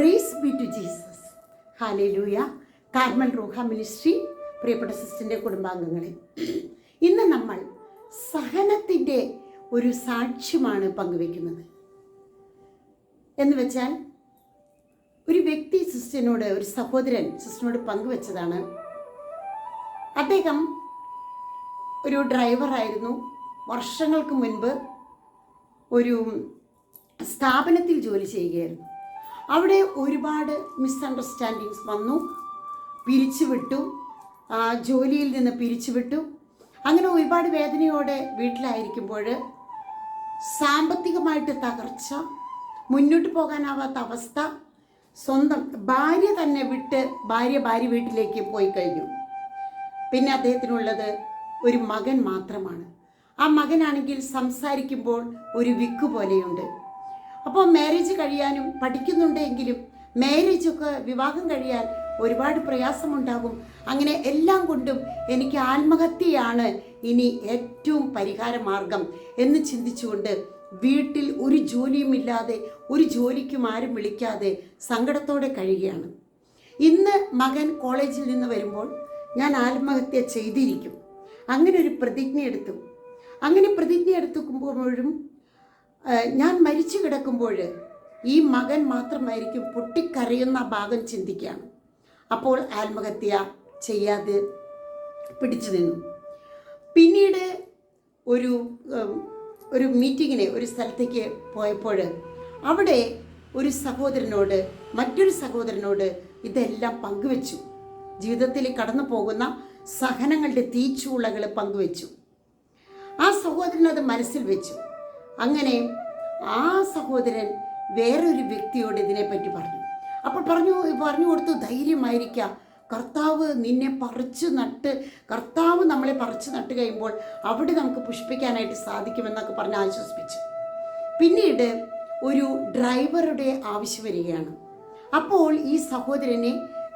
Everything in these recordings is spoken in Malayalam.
Praise be to Jesus hallelujah Carmel Ruha ministry പ്രിയപ്പെട്ട സിസ്റ്ററിന്റെ കുടുംബാംഗങ്ങളെ. ഇന്ന് നമ്മൾ സഹനത്തിന്റെ ഒരു സാക്ഷ്യമാണ് പങ്കുവെക്കുന്നത്. എന്ന് വെച്ചാൽ ഒരു വ്യക്തി സിസ്റ്ററിനോട് ഒരു സഹോദരൻ സിസ്റ്ററിനോട് പങ്കുവെച്ചതാണ്. അദ്ദേഹം ഒരു ഡ്രൈവറായിരുന്നു വർഷങ്ങൾക്ക് മുൻപ് ഒരു സ്ഥാപനത്തിൽ ജോലി ചെയ്യുകയായിരുന്നു. അവിടെ ഒരുപാട് മിസ്അണ്ടർസ്റ്റാൻഡിങ്സ് വന്നു. പിരിച്ചുവിട്ടു. ജോലിയിൽ നിന്ന് പിരിച്ചുവിട്ടു. അങ്ങനെ ഒരുപാട് വേദനയോടെ വീട്ടിലായിരിക്കുമ്പോൾ സാമ്പത്തികമായിട്ട് തകർച്ച മുന്നോട്ട് പോകാനാവാത്ത അവസ്ഥ സ്വന്തം ഭാര്യ തന്നെ വിട്ട് ഭാര്യ ഭാര്യ വീട്ടിലേക്ക് പോയി കഴിഞ്ഞു. പിന്നെ അദ്ദേഹത്തിനുള്ളത് ഒരു മകൻ മാത്രമാണ്. ആ മകനാണെങ്കിൽ സംസാരിക്കുമ്പോൾ ഒരു വിക്ക് പോലെയുണ്ട്. അപ്പോൾ മാരേജ് കഴിയാനും പഠിക്കുന്നുണ്ടെങ്കിലും മാരേജൊക്കെ വിവാഹം കഴിയാൻ ഒരുപാട് പ്രയാസമുണ്ടാകും. അങ്ങനെ എല്ലാം കൊണ്ടും എനിക്ക് ആത്മഹത്യയാണ് ഇനി ഏറ്റവും പരിഹാര മാർഗം എന്ന് ചിന്തിച്ചുകൊണ്ട് വീട്ടിൽ ഒരു ജോലിയും ഇല്ലാതെ ഒരു ജോലിക്കും ആരും വിളിക്കാതെ സങ്കടത്തോടെ കഴിയുകയാണ്. ഇന്ന് മകൻ കോളേജിൽ നിന്ന് വരുമ്പോൾ ഞാൻ ആത്മഹത്യ ചെയ്തിരിക്കും. അങ്ങനെ ഒരു പ്രതിജ്ഞ എടുത്തു അങ്ങനെ പ്രതിജ്ഞ എടുത്തുമ്പോഴും ഞാൻ മരിച്ചു കിടക്കുമ്പോൾ ഈ മകൻ മാത്രമായിരിക്കും പൊട്ടിക്കരയുന്ന ഭാഗം ചിന്തിക്കുകയാണ്. അപ്പോൾ ആത്മഹത്യ ചെയ്യാതെ പിടിച്ചു നിന്നു. പിന്നീട് ഒരു ഒരു മീറ്റിങ്ങിന് ഒരു സ്ഥലത്തേക്ക് പോയപ്പോൾ അവിടെ ഒരു സഹോദരനോട് മറ്റൊരു സഹോദരനോട് ഇതെല്ലാം പങ്കുവെച്ചു. ജീവിതത്തിൽ കടന്നു പോകുന്ന സഹനങ്ങളുടെ തീച്ചൂളകൾ പങ്കുവെച്ചു. ആ സഹോദരൻ അത് മനസ്സിൽ വെച്ചു. അങ്ങനെ ആ സഹോദരൻ വേറൊരു വ്യക്തിയോട് ഇതിനെപ്പറ്റി പറഞ്ഞു. അപ്പോൾ പറഞ്ഞു പറഞ്ഞു കൊടുത്തു ധൈര്യമായിരിക്കാം. കർത്താവ് നിന്നെ പറിച്ചു നട്ട് കർത്താവ് നമ്മളെ പറിച്ചു നട്ട് കഴിയുമ്പോൾ അവിടെ നമുക്ക് പുഷ്പിക്കാനായിട്ട് സാധിക്കുമെന്നൊക്കെ പറഞ്ഞ് ആശ്വസിപ്പിച്ചു. പിന്നീട് ഒരു ഡ്രൈവറുടെ ആവശ്യം വരികയാണ്. അപ്പോൾ ഈ സഹോദരനെ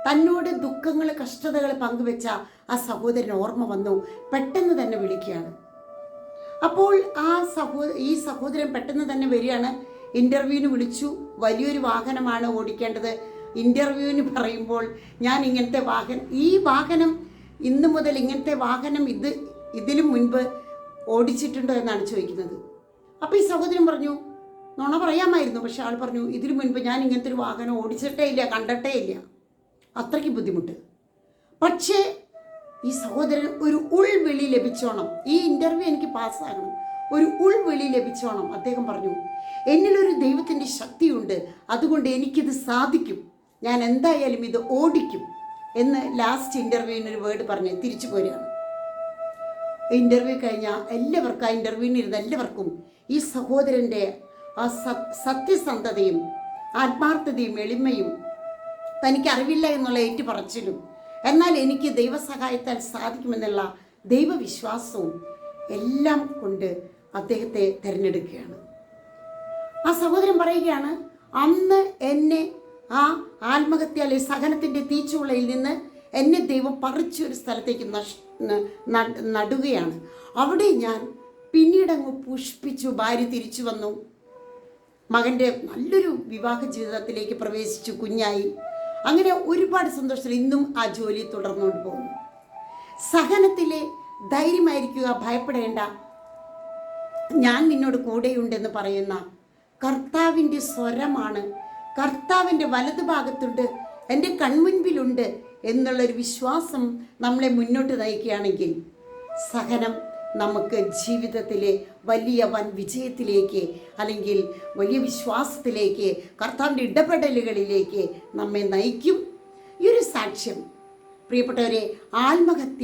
തന്നോട് ദുഃഖങ്ങൾ കഷ്ടതകൾ പങ്കുവെച്ച ആ സഹോദരൻ ഓർമ്മ വന്നു. പെട്ടെന്ന് തന്നെ വിളിക്കുകയാണ്. അപ്പോൾ ആ സഹോ ഈ സഹോദരൻ പെട്ടെന്ന് തന്നെ വരികയാണ്. ഇന്റർവ്യൂവിന് വിളിച്ചു. വലിയൊരു വാഹനമാണ് ഓടിക്കേണ്ടത്. ഇന്റർവ്യൂവിന് പറയുമ്പോൾ ഞാൻ ഇങ്ങനത്തെ വാഹനം ഈ വാഹനം ഇന്ന് മുതൽ ഇങ്ങനത്തെ വാഹനം ഇത് ഇതിനു മുൻപ് ഓടിച്ചിട്ടുണ്ടോ എന്നാണ് ചോദിക്കുന്നത്. അപ്പോൾ ഈ സഹോദരൻ പറഞ്ഞു നുണ പറയാമായിരുന്നു. പക്ഷെ ആൾ പറഞ്ഞു ഇതിനു മുൻപ് ഞാൻ ഇങ്ങനത്തെ ഒരു വാഹനം ഓടിച്ചിട്ടേ ഇല്ല കണ്ടിട്ടേ ഇല്ല. അത്രയ്ക്ക് ബുദ്ധിമുട്ട്. പക്ഷേ ഈ സഹോദരൻ ഒരു ഉൾവിളി ലഭിച്ചോണം. ഈ ഇന്റർവ്യൂ എനിക്ക് പാസ്സാകണം ഒരു ഉൾവിളി ലഭിച്ചോണം. അദ്ദേഹം പറഞ്ഞു എന്നിലൊരു ദൈവത്തിന്റെ ശക്തിയുണ്ട്. അതുകൊണ്ട് എനിക്കിത് സാധിക്കും. ഞാൻ എന്തായാലും ഇത് ഓടിക്കും. എന്ന് ലാസ്റ്റ് ഇന്റർവ്യൂവിന് ഒരു വേർഡ് പറഞ്ഞ് തിരിച്ചു പോരുകയാണ്. ഇന്റർവ്യൂ കഴിഞ്ഞ എല്ലാവർക്കും ആ ഇന്റർവ്യൂവിന് ഇരുന്ന എല്ലാവർക്കും ഈ സഹോദരന്റെ ആ സത് സത്യസന്ധതയും ആത്മാർത്ഥതയും എളിമയും തനിക്ക് അറിവില്ല എന്നുള്ള ഏറ്റുപറച്ചിലും എന്നാൽ എനിക്ക് ദൈവസഹായത്താൽ സാധിക്കുമെന്നുള്ള ദൈവവിശ്വാസവും എല്ലാം കൊണ്ട് അദ്ദേഹത്തെ തിരഞ്ഞെടുക്കുകയാണ്. ആ സഹോദരൻ പറയുകയാണ് അന്ന് എന്നെ ആ ആത്മഹത്യ അല്ലെ സഹനത്തിന്റെ തീച്ചുളയിൽ നിന്ന് എന്നെ ദൈവം പറിച്ചൊരു സ്ഥലത്തേക്ക് നഷ് നടുകയാണ്. അവിടെ ഞാൻ പിന്നീട് അങ്ങ് പുഷ്പിച്ചു ഭാര്യ തിരിച്ചു വന്നു. മകന്റെ നല്ലൊരു വിവാഹ ജീവിതത്തിലേക്ക് പ്രവേശിച്ചു കുഞ്ഞായി. അങ്ങനെ ഒരുപാട് സന്തോഷത്തിൽ ഇന്നും ആ ജോലി തുടർന്നുകൊണ്ട് പോകുന്നു. സഹനത്തിലെ ധൈര്യമായിരിക്കുക ഭയപ്പെടേണ്ട. ഞാൻ നിന്നോട് കൂടെയുണ്ടെന്ന് പറയുന്ന കർത്താവിന്റെ സ്വരമാണ്. കർത്താവിന്റെ വലതുഭാഗത്തുണ്ട് എന്റെ കൺമുൻപിലുണ്ട് എന്നുള്ളൊരു വിശ്വാസം നമ്മളെ മുന്നോട്ട് നയിക്കുകയാണെങ്കിൽ സഹനം നമുക്ക് ജീവിതത്തിലെ വലിയ വൻ വിജയത്തിലേക്ക് അല്ലെങ്കിൽ വലിയ വിശ്വാസത്തിലേക്ക് കർത്താവിന്റെ ഇടപെടലുകളിലേക്ക് നമ്മെ നയിക്കും. ഈ ഒരു സാക്ഷ്യം. പ്രിയപ്പെട്ടവരെ ആത്മഹത്യ